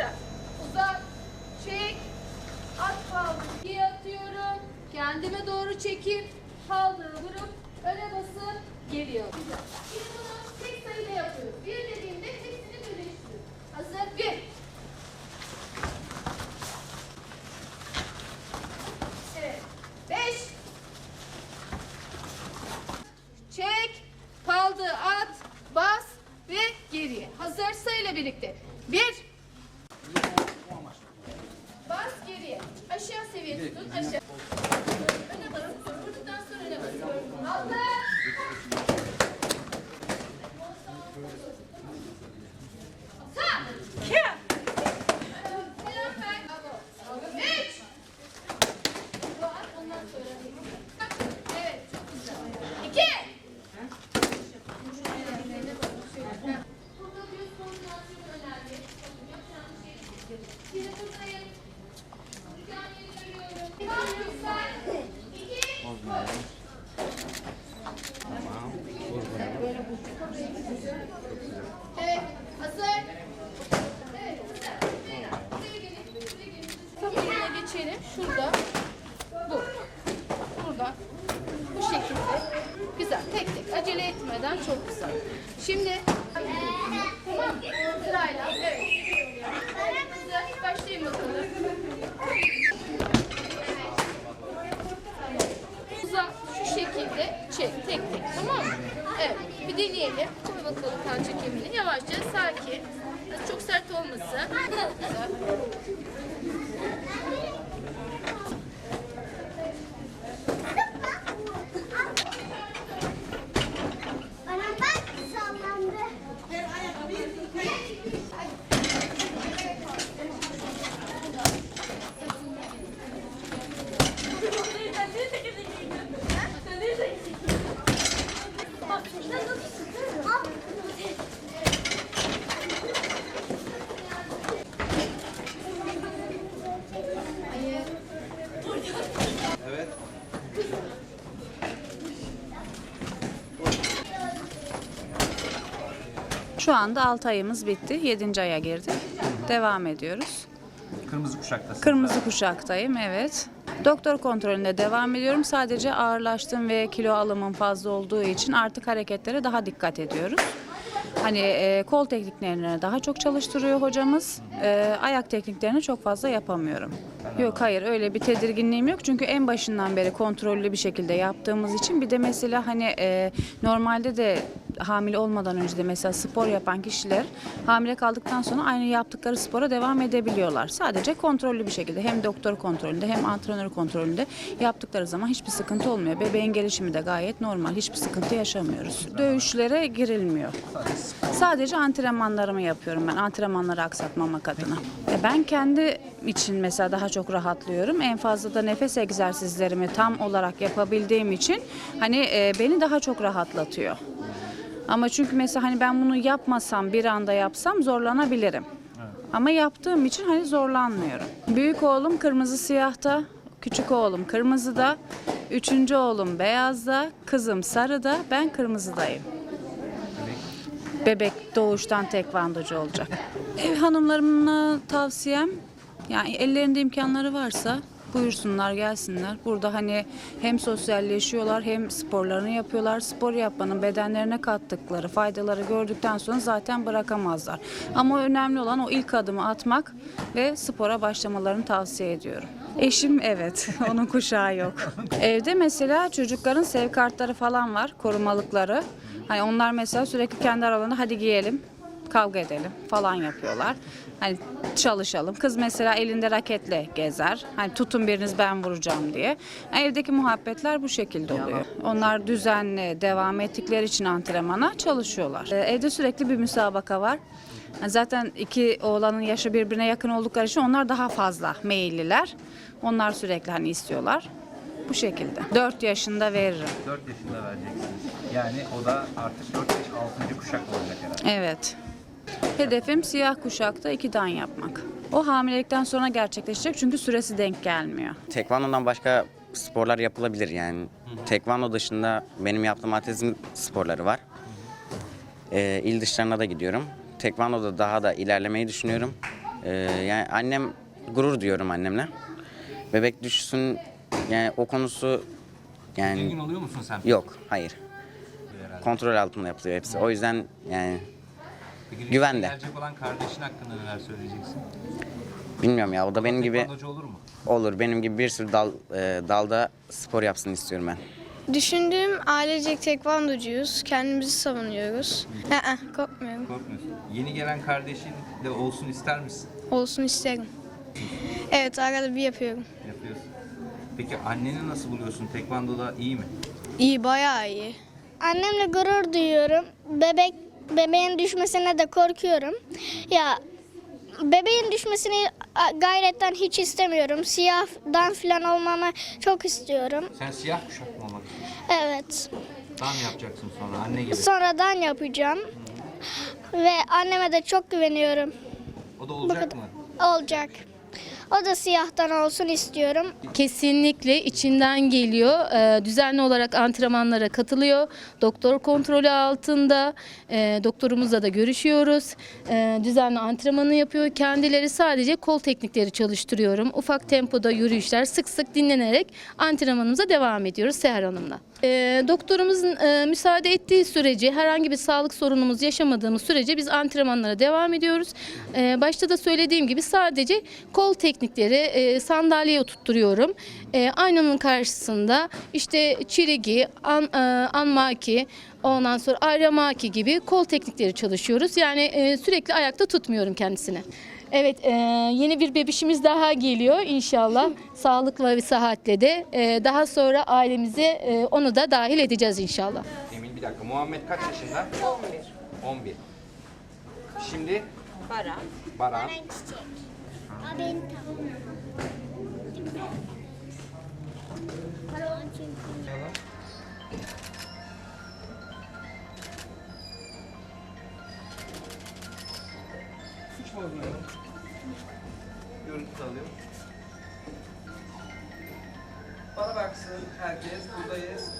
Tekrar. Uzat. Çek. At kaldı. İyi atıyorum. Kendime doğru çekip kaldığı vurup öne basıp geliyor. Güzel. Şimdi bunu tek sayıda yapıyoruz. Bir dediğimde hepsini birleştiriyoruz. Hazır. Bir. Evet. Beş. Çek, kaldı, at, bas ve geriye. Hazır sayıyla birlikte. Bir. Тут Koş. Evet, hazır. Evet, geçelim. Şurada. Bu. Burada. Bu şekilde. Güzel. Tek tek. Acele etmeden çok güzel. Şimdi tamam mı? Sırayla. Evet. Hazır. Başlayın bakalım. Evet. Uzat. Şu şekilde çek. Tek tek. Tamam mı? Evet. Bir deneyelim. Koy bakalım kalça kemiğini. Yavaşça. Sakin. Çok sert olmasın. Güzel. Bana bak sallandı. Şu anda 6 ayımız bitti. 7. aya girdik. Devam ediyoruz. Kırmızı kuşaktasın. Kırmızı kuşaktayım evet. Doktor kontrolünde devam ediyorum. Sadece ağırlaştım ve kilo alımım fazla olduğu için artık hareketlere daha dikkat ediyoruz. Hani e, kol tekniklerini daha çok çalıştırıyor hocamız. E, ayak tekniklerini çok fazla yapamıyorum. Yok hayır öyle bir tedirginliğim yok. Çünkü en başından beri kontrollü bir şekilde yaptığımız için bir de mesela hani e, normalde de hamile olmadan önce de mesela spor yapan kişiler hamile kaldıktan sonra aynı yaptıkları spora devam edebiliyorlar. Sadece kontrollü bir şekilde hem doktor kontrolünde hem antrenör kontrolünde yaptıkları zaman hiçbir sıkıntı olmuyor. Bebeğin gelişimi de gayet normal. Hiçbir sıkıntı yaşamıyoruz. Dövüşlere girilmiyor. Sadece antrenmanlarımı yapıyorum ben. Antrenmanları aksatmamak adına. E, Ben kendi için mesela daha çok rahatlıyorum. En fazla da nefes egzersizlerimi tam olarak yapabildiğim için hani e, beni daha çok rahatlatıyor. Ama çünkü mesela hani ben bunu yapmasam bir anda yapsam zorlanabilirim. Ama yaptığım için hani zorlanmıyorum. Büyük oğlum kırmızı siyahta, küçük oğlum kırmızıda, üçüncü oğlum beyazda, kızım sarıda, ben kırmızıdayım. Bebek doğuştan tekvandocu olacak. Ev hanımlarına tavsiyem yani ellerinde imkanları varsa buyursunlar gelsinler. Burada hani hem sosyalleşiyorlar hem sporlarını yapıyorlar. Spor yapmanın bedenlerine kattıkları faydaları gördükten sonra zaten bırakamazlar. Ama önemli olan o ilk adımı atmak ve spora başlamalarını tavsiye ediyorum. Eşim evet, onun kuşağı yok. Evde mesela çocukların sev kartları falan var, korumalıkları. Hani onlar mesela sürekli kendi aralarında hadi giyelim, kavga edelim falan yapıyorlar. Hani çalışalım. Kız mesela elinde raketle gezer. Hani tutun biriniz ben vuracağım diye. Evdeki muhabbetler bu şekilde oluyor. Onlar düzenli devam ettikleri için antrenmana çalışıyorlar. Ee, Evde sürekli bir müsabaka var. Zaten iki oğlanın yaşı birbirine yakın oldukları için onlar daha fazla meyilliler. Onlar sürekli hani istiyorlar. Bu şekilde. 4 yaşında veririm. 4 yaşında vereceksiniz. Yani o da artık 4 yaş 6. kuşak olacak herhalde. Evet. Hedefim siyah kuşakta iki dan yapmak. O hamilelikten sonra gerçekleşecek çünkü süresi denk gelmiyor. Tekvando'dan başka sporlar yapılabilir yani. Tekvando dışında benim yaptığım atletizm sporları var. Ee, il dışlarına da gidiyorum. Tekvando'da daha da ilerlemeyi düşünüyorum. Ee, yani annem gurur diyorum annemle. Bebek düşsün yani o konusu yani Zengin oluyor musun sen? yok hayır. Kontrol altında yapılıyor hepsi. O yüzden yani Peki, Güvende. Gelecek olan kardeşin hakkında neler söyleyeceksin? bilmiyorum ya o da benim gibi Tekvandocu olur mu? olur. Benim gibi bir sürü dal, e, dalda spor yapsın istiyorum ben. Düşündüğüm ailecek tekvandocuyuz. Kendimizi savunuyoruz. Aa, korkmuyorum. Korkmuyorsun. Yeni gelen kardeşin de olsun ister misin? Olsun isterim. Evet arada bir yapıyorum. Yapıyorsun. Peki anneni nasıl buluyorsun? Tekvandoda iyi mi? İyi bayağı iyi. Annemle gurur duyuyorum. Bebek bebeğin düşmesine de korkuyorum. Ya bebeğin düşmesini gayretten hiç istemiyorum. Siyahdan falan olmamı çok istiyorum. Sen siyah kuşak mı olmak istiyorsun? Evet. Tam yapacaksın sonra anne gibi. Sonradan yapacağım. Ve anneme de çok güveniyorum. O da olacak mı? Olacak. O da siyahtan olsun istiyorum. Kesinlikle içinden geliyor. Ee, düzenli olarak antrenmanlara katılıyor. Doktor kontrolü altında. Ee, doktorumuzla da görüşüyoruz. Ee, düzenli antrenmanı yapıyor. Kendileri sadece kol teknikleri çalıştırıyorum. Ufak tempoda yürüyüşler sık sık dinlenerek antrenmanımıza devam ediyoruz Seher Hanım'la. Ee, doktorumuzun e, müsaade ettiği sürece herhangi bir sağlık sorunumuz yaşamadığımız sürece biz antrenmanlara devam ediyoruz. Ee, başta da söylediğim gibi sadece kol teknikleri e, sandalyeye oturtturuyorum. E, aynanın karşısında işte çirigi, an, e, anmaki, ondan sonra aramaki gibi kol teknikleri çalışıyoruz. Yani e, sürekli ayakta tutmuyorum kendisini. Evet, e, yeni bir bebişimiz daha geliyor inşallah. Sağlıkla ve sıhhatle de. E, daha sonra ailemize e, onu da dahil edeceğiz inşallah. Emin bir dakika. Muhammed kaç yaşında? 11. 11. Şimdi? Baran. Baran. Çiçek. Aa, benim tavuğum. Hiç Görüntü alıyorum. Bana baksın herkes. Buradayız.